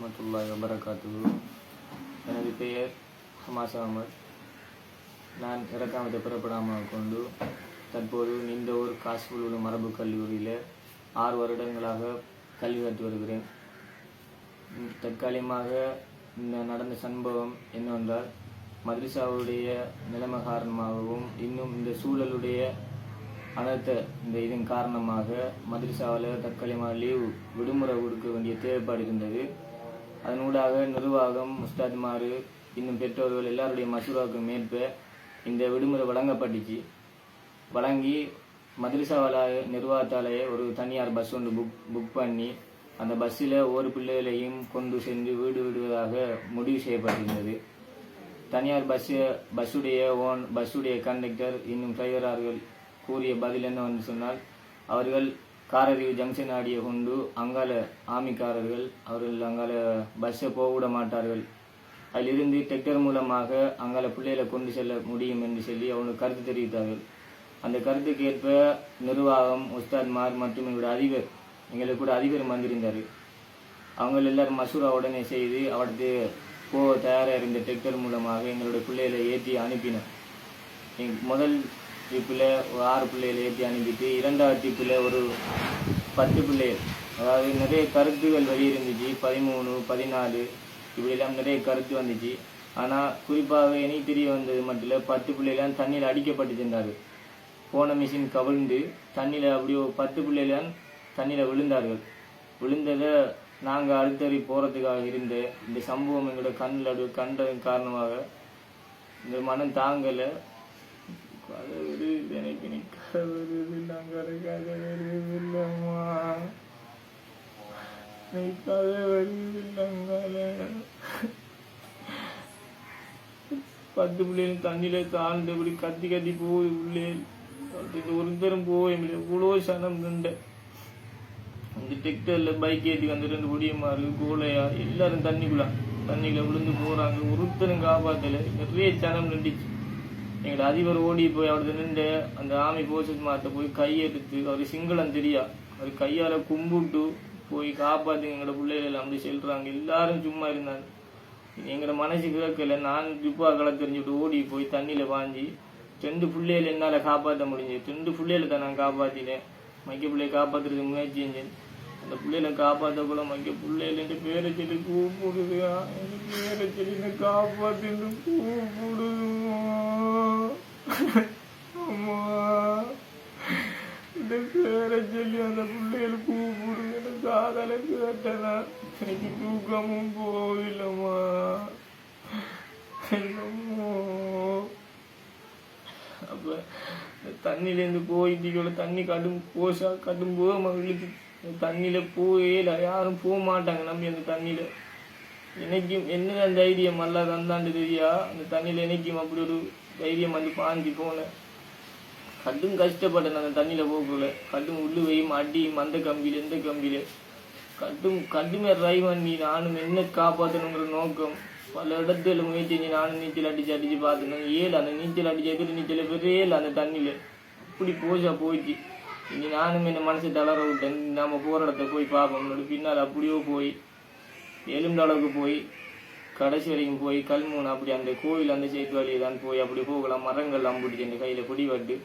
வரமத்துல்லாய் வபரகாத்து எனது பெயர் ஹமாஸ் அகமது நான் இறக்காமத்தை புறப்படாமல் கொண்டு தற்போது இந்த நிந்தவூர் காசிபுல் உள்ள மரபு கல்லூரியில் ஆறு வருடங்களாக கல்வி கற்று வருகிறேன். தற்காலிகமாக இந்த நடந்த சம்பவம் என்னவென்றால் மதுரசாவுடைய நிலைமை காரணமாகவும் இன்னும் இந்த சூழலுடைய அனர்த்த இந்த இதன் காரணமாக மதுரசாவில் தற்காலிகமாக லீவு விடுமுறை கொடுக்க வேண்டிய தேவைப்பாடு இருந்தது. அதனூடாக நிர்வாகம் முஸ்தாத்மாரு இன்னும் பெற்றோர்கள் எல்லாருடைய மசூராவுக்கு மேற்ப இந்த விடுமுறை வழங்கப்பட்டுச்சு. வழங்கி மதுரசாவால நிர்வாகத்தாலேயே ஒரு தனியார் பஸ் ஒன்று புக் புக் பண்ணி அந்த பஸ்ஸில் ஒவ்வொரு பிள்ளைகளையும் கொண்டு சென்று வீடு விடுவதாக முடிவு செய்யப்பட்டிருந்தது. தனியார் பஸ்ஸு பஸ்ஸுடைய ஓன் பஸ்ஸுடைய கண்டக்டர் இன்னும் டிரைவரார்கள் கூறிய பதில் என்ன வந்து சொன்னால் அவர்கள் காரறிவு ஜங்ஷன் ஆடிய கொண்டு அங்கால ஆமிக்காரர்கள் அவர்கள் அங்கால பஸ்ஸை போக விட மாட்டார்கள். அதிலிருந்து டெக்டர் மூலமாக அங்கால பிள்ளைகளை கொண்டு செல்ல முடியும் என்று சொல்லி அவனுக்கு கருத்து தெரிவித்தார்கள். அந்த கருத்துக்கு ஏற்ப நிர்வாகம் உஸ்தாத்மார் மற்றும் எங்களுடைய அதிபர் எங்களுக்கு கூட அதிபர் வந்திருந்தார். அவங்க எல்லாரும் மசூரா உடனே செய்து அவரது போக தயாராக இருந்த டெக்டர் மூலமாக எங்களுடைய பிள்ளைகளை ஏற்றி அனுப்பினோம் முதல் ட்ரிப்பில் ஒரு ஆறு பிள்ளைகளை ஏற்றி அனுப்பிட்டு இரண்டாவது ட்ரிப்பில் ஒரு பத்து பிள்ளைகள். அதாவது நிறைய கருத்துகள் வெளியிருந்துச்சு பதிமூணு பதினாலு இப்படிலாம் நிறைய கருத்து வந்துச்சு. ஆனால் குறிப்பாக எனக்கு தெரிய வந்தது மட்டும் இல்லை பத்து பிள்ளைலாம் தண்ணியில் அடிக்கப்பட்டு சென்றார்கள். போன மிஷின் கவிழ்ந்து தண்ணியில் அப்படியோ ஒரு பத்து பிள்ளைலாம் தண்ணியில் விழுந்தார்கள். விழுந்ததை நாங்கள் அடுத்தறி போகிறதுக்காக இருந்த இந்த சம்பவம் எங்களோட கண்ணில் கண்டதன் காரணமாக இந்த மனம் தாங்கலை. கதை எனக்கு நீ கதை வருது நாங்கள் நீ கதை வருது பத்து பிள்ளைகள் தண்ணியில தாழ்ந்து இப்படி கத்தி கத்தி போகுது பிள்ளைகள் ஒருத்தரும் போக முடியல. இவ்வளோ சனம் நின்ற. அந்த டெக்டர்ல பைக் ஏற்றி வந்து ரெண்டு குடியமாரு கோலையா எல்லாரும் தண்ணிக்குள்ள தண்ணியில விழுந்து போறாங்க. ஒருத்தரும் காப்பாத்தல. நிறைய சனம் நின்றுச்சு. எங்களோட அதிபர் ஓடி போய் அவரது நின்று அந்த ஆமை போசஸ் மாட்ட போய் கையெடுத்து அவர் சிங்களம் தெரியா. அவர் கையால கும்பிட்டு போய் காப்பாத்துங்க எங்களோட பிள்ளைகள் அப்படி சொல்றாங்க. எல்லாரும் சும்மா இருந்தாங்க. எங்களோட மனசு கேட்கல. நான் துப்பா களை தெரிஞ்சுட்டு ஓடி போய் தண்ணியில பாஞ்சி ரெண்டு பிள்ளைகள் என்னால காப்பாற்ற முடிஞ்சது. ரெண்டு பிள்ளைகளை தான் நான் காப்பாத்தினேன். மைக்க பிள்ளையை காப்பாத்துறதுக்கு முயற்சி செஞ்சேன். அந்த பிள்ளைகளை காப்பாற்றக்குள்ள மைக்க பிள்ளைகள் பேரை சொல்லி கூப்பிடுதுயா எனக்கு பேரை சொல்லி காப்பாத்தின்னு கூப்பிடுது. அம்மா இந்த பேரை சொல்லி அந்த பிள்ளைகள் கூப்பிடுங்க எனக்கு காதல கேட்டனா எனக்கு தூக்கமும் போயிலம்மா என்னமோ அப்ப தண்ணிலேருந்து தண்ணியிலேருந்து போயிட்டு தண்ணி கடும் போசா கடும் போக இந்த பூவே இல்லை யாரும் போக மாட்டாங்க நம்பி அந்த தண்ணியில எனக்கும் என்ன அந்த தைரியம் அல்ல தந்தாண்டு தெரியா? அந்த தண்ணியில எனக்கும் அப்படி ஒரு தைரியம் வந்து பாஞ்சு போனேன் கடும் கஷ்டப்பட்டேன் அந்த தண்ணியில போகக்குள்ள. கடும் உள்ளுவையும் அடியும் அந்த கம்பியில எந்த கம்பியில. கடும் கடுமையா ட்ரை பண்ணி நானும் என்ன காப்பாற்றணுங்கிற நோக்கம். பல இடத்துல முயற்சி செஞ்சு நானும் நீச்சல் அடிச்சு அடிச்சு பார்த்தேன். ஏழு அந்த நீச்சல் அடிச்சு எதிர் நீச்சல் பெரிய ஏழு அந்த தண்ணியில அப்படி போச்சா போயிடுச்சு இனி நானும் என்ன மனசு தளர விட்டேன். நம்ம போகிற இடத்த போய் பார்ப்போம். பின்னால் அப்படியோ போய் எலும்பளவுக்கு போய் கடைசி வரைக்கும் போய் கல்மூன் அப்படி அந்த கோயில் அந்த சேத்து வழியை தான் போய் அப்படி போகலாம். மரங்கள் அம்பிடிச்சு அந்த கையில பிடிபட்டு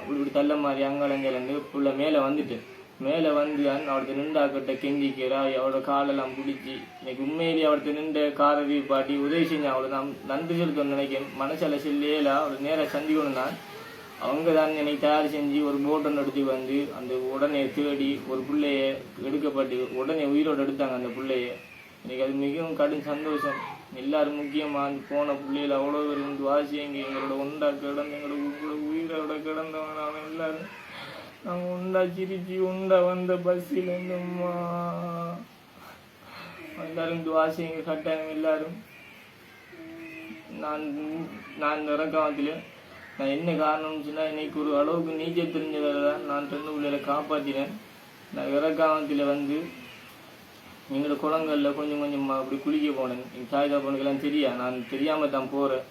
அப்படி இப்படி தள்ள மாதிரி அங்காலங்கிலேருந்து புள்ள மேலே வந்துட்டு மேலே வந்து அவர்த்த நின்றாக்கிட்ட கெஞ்சிக்கிறா அவரோட காலெல்லாம் பிடிச்சி இன்னைக்கு உண்மையிலேயே அவர்த்த நின்ற காரதி பாட்டி உதவி செஞ்சா அவளை நான் நன்றி செலுத்தணும்னு நினைக்கிறேன். மனசால செல்லேலா அவளை நேராக சந்திக்கணும் நான் அவங்க தான் என்னை தயார் செஞ்சு ஒரு போட்டை நடத்தி வந்து அந்த உடனே தேடி ஒரு பிள்ளைய எடுக்கப்பட்டு உடனே உயிரோடு எடுத்தாங்க அந்த பிள்ளைய. எனக்கு அது மிகவும் கடும் சந்தோஷம். எல்லாரும் முக்கியமாக அந்த போன பிள்ளைகள் அவ்வளோ பேர் வந்து வாசியங்க எங்களோட ஒண்டா கிடந்து எங்களோட உங்களோட உயிரோட கிடந்தவன் அவன் எல்லாரும். நாங்கள் உண்டா சிரிச்சு உண்டா வந்த பஸ்ஸில் இருந்தோம்மா. எல்லாரும் எங்கள் கட்டாயம் எல்லாரும். நான் நான் இந்த இறக்காமத்தில் நான் என்ன காரணம்னு சொன்னால் இன்னைக்கு ஒரு அளவுக்கு நீச்சல் தெரிஞ்சதால் தான் நான் ரெண்டு பிள்ளைகளை காப்பாற்றினேன் நான் இறக்காமத்தில் வந்து எங்களோட குளங்களில் கொஞ்சம் கொஞ்சம் அப்படி குளிக்க போனேன். எங்கள் தாய் தப்பனுக்கெல்லாம் தெரியா நான் தெரியாமல் தான் போகிறேன்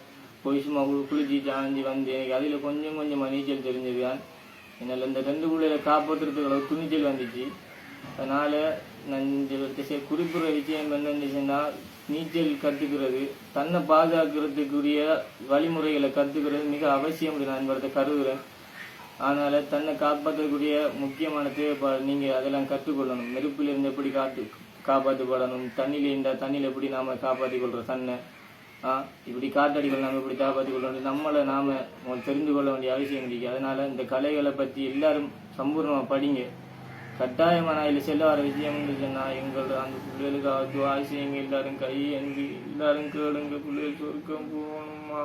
போய் சும்மா குளிச்சு சாஞ்சி வந்து எனக்கு அதில் கொஞ்சம் கொஞ்சமாக நீச்சல் தெரிஞ்சது. தான் என்னால் இந்த ரெண்டு பிள்ளைகளை காப்பாற்றுறதுக்கு அளவு துணிச்சல் வந்துச்சு. அதனால் நான் இந்த திசை குறிப்பிடுற விஷயம் என்னென்னு சொன்னால் நீச்சல் கற்றுக்கிறது. தன்னை பாதுகாக்கிறதுக்குரிய வழிமுறைகளை கற்றுக்கிறது. மிக அவசியம் என்று நான் என்பதை கருதுகிறேன் அதனால தன்னை காப்பாற்றக்கூடிய முக்கியமான தேவைப்பாடு நீங்க அதெல்லாம் கற்றுக்கொள்ளணும். நெருப்பில் இருந்து எப்படி காத்து காப்பாற்றப்படணும்? தண்ணியில இருந்தால் தண்ணியில எப்படி நாம காப்பாற்றிக் கொள்றோம் தன்னை? ஆ இப்படி காத்தடிகள் நாம இப்படி காப்பாற்றிக் கொள்ளணும் நம்மளை நாம தெரிந்து கொள்ள வேண்டிய அவசியம் இருக்கு. அதனால இந்த கலைகளை பத்தி எல்லாரும் சம்பூர்ணமா படிங்க. கட்டாயமா நான் இதுல செல்ல வர விஷயம் எங்கள் அந்த பிள்ளைகளுக்கு துவா செய்யுங்க எல்லாரும் கை எங்கு எல்லாரும் கேளுங்க பிள்ளைகள் சொர்க்கம் போகணுமா?